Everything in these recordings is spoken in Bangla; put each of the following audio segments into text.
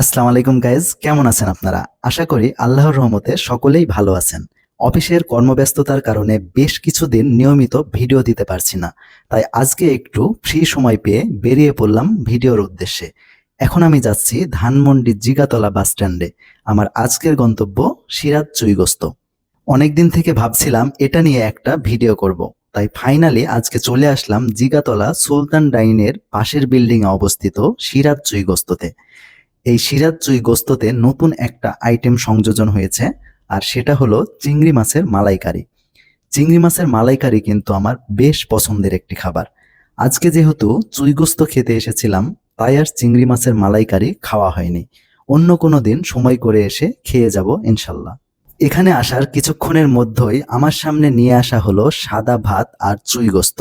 আসসালামু আলাইকুম গাইজ কেমন আছেন আপনারা? আশা করি আল্লাহর রহমতে সকলেই ভালো আছেন। অফিসের কর্মব্যস্ততার কারণে বেশ কিছুদিন নিয়মিত ভিডিও দিতে পারছি না। তাই আজকে একটু ফ্রি সময় পেয়ে বেরিয়ে পড়লাম ভিডিওর উদ্দেশ্যে। এখন আমি যাচ্ছি ধানমন্ডি জিগাতলা বাস স্ট্যান্ডে। আমার আজকের গন্তব্য সিরাজ চুইগস্ত। অনেকদিন থেকে ভাবছিলাম এটা নিয়ে একটা ভিডিও করব। তাই ফাইনালি আজকে চলে আসলাম জিগাতলা সুলতান ডাইনের পাশের বিল্ডিং এ অবস্থিত সিরাজ চুইগস্ততে। এই সিরাজ চুই গোস্ততে নতুন একটা আইটেম সংযোজন হয়েছে, আর সেটা হলো চিংড়ি মাছের মালাইকারি। চিংড়ি মাছের মালাইকারি কিন্তু আমার বেশ পছন্দের একটি খাবার। আজকে যেহেতু চুই গোস্ত খেতে এসেছিলাম, তাই আর চিংড়ি মাছের মালাইকারি খাওয়া হয়নি। অন্য কোনো দিন সময় করে এসে খেয়ে যাব, ইনশাল্লাহ। এখানে আসার কিছুক্ষণের মধ্যেই আমার সামনে নিয়ে আসা হলো সাদা ভাত আর চুই গোস্ত।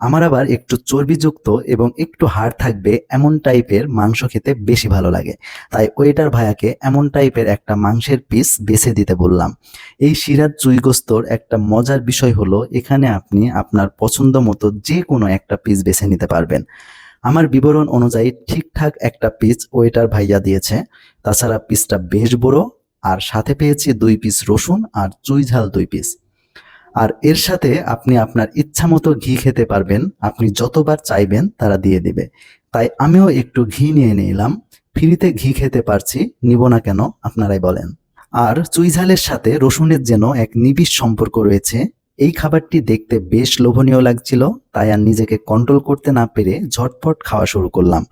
আমার আবার একটু চর্বিযুক্ত এবং একটু হাড় থাকবে এমন টাইপের মাংস খেতে বেশি ভালো লাগে। তাই ওয়েটার ভাইয়াকে এমন টাইপের একটা মাংসের পিস বেছে দিতে বললাম। এই সিরাজ চুইগোস্তর একটা মজার বিষয় হলো, এখানে আপনি আপনার পছন্দ মতো যে কোনো একটা পিস বেছে নিতে পারবেন। আমার বিবরণ অনুযায়ী ঠিকঠাক একটা পিস ওয়েটার ভাইয়া দিয়েছে। তাছাড়া পিসটা বেশ বড়, আর সাথে পেয়েছি দুই পিস রসুন আর চুই ঝাল দুই পিস আর এর সাথে আপনি আপনার ইচ্ছা মতো ঘি খেতে পারবেন। আপনি যতবার চাইবেন তারা দিয়ে দিবে। তাই আমিও একটু ঘি নিয়ে নিলাম। ফ্রিতে ঘি খেতে পারছি, নিব না কেন, আপনারাই বলেন। আর চুইঝালের সাথে রসুনের যেন এক নিবিড় সম্পর্ক রয়েছে এই খাবারটি দেখতে বেশ লোভনীয় লাগছিল, তাই আর নিজেকে কন্ট্রোল করতে না পেরে ঝটপট খাওয়া শুরু করলাম।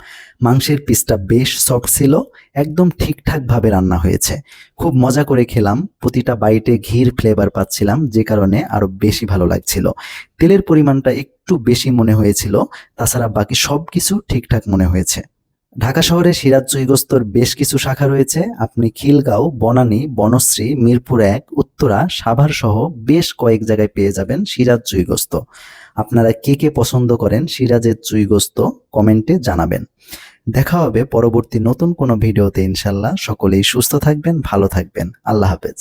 মাংসের পিসটা বেশ সফট ছিল, একদম ঠিকঠাক ভাবে রান্না হয়েছে। খুব মজা করে খেলাম, প্রতিটা বাইটে ঘির ফ্লেভার পাচ্ছিলাম, যে কারণে আরও বেশি ভালো লাগছিল। তেলের পরিমাণটা একটু বেশি মনে হয়েছিল, তাছাড়া বাকি সব কিছু ঠিকঠাক মনে হয়েছে। ঢাকা শহরে সিরাজ চুইগস্তর বেশ কিছু শাখা রয়েছে। আপনি খিলগাঁও, বনানী, বনশ্রী, মিরপুর এক, উত্তরা, সাভার সহ বেশ কয়েক জায়গায় পেয়ে যাবেন সিরাজ চুইগস্ত আপনারা কে কে পছন্দ করেন সিরাজের চুইগস্ত কমেন্টে জানাবেন। দেখা হবে পরবর্তী নতুন কোনো ভিডিওতে ইনশাল্লাহ। সকলেই সুস্থ থাকবেন, ভালো থাকবেন। আল্লাহ হাফেজ।